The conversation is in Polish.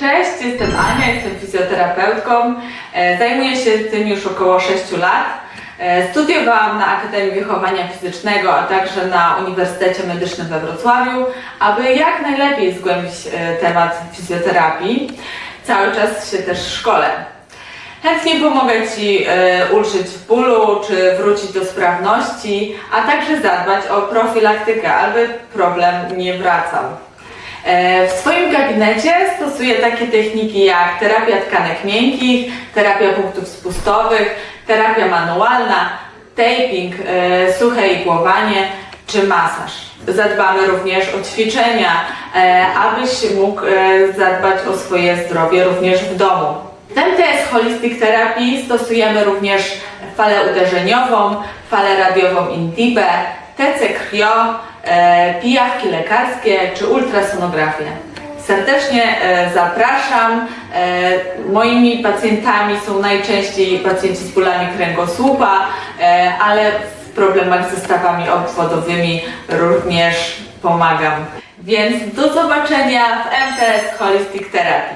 Cześć, jestem Ania, jestem fizjoterapeutką. E, Zajmuję się tym już około 6 lat. E, Studiowałam na Akademii Wychowania Fizycznego, a także na Uniwersytecie Medycznym we Wrocławiu, aby jak najlepiej zgłębić e, temat fizjoterapii. Cały czas się też szkolę. Chętnie pomogę Ci ulżyć w bólu, czy wrócić do sprawności, a także zadbać o profilaktykę, aby problem nie wracał. E, W swoim gabinecie stosuję takie techniki jak terapia tkanek miękkich, terapia punktów spustowych, terapia manualna, taping, e, suche igłowanie czy masaż. Zadbamy również o ćwiczenia, e, abyś mógł zadbać o swoje zdrowie również w domu. W MTS Holistic Therapy stosujemy również falę uderzeniową, falę radiową Indibe, TC e, pijawki lekarskie czy ultrasonografię. Serdecznie e, zapraszam. E, moimi pacjentami są najczęściej pacjenci z bólami kręgosłupa, e, ale w problemach ze stawami obwodowymi również pomagam. Więc do zobaczenia w MTS Holistic Therapy.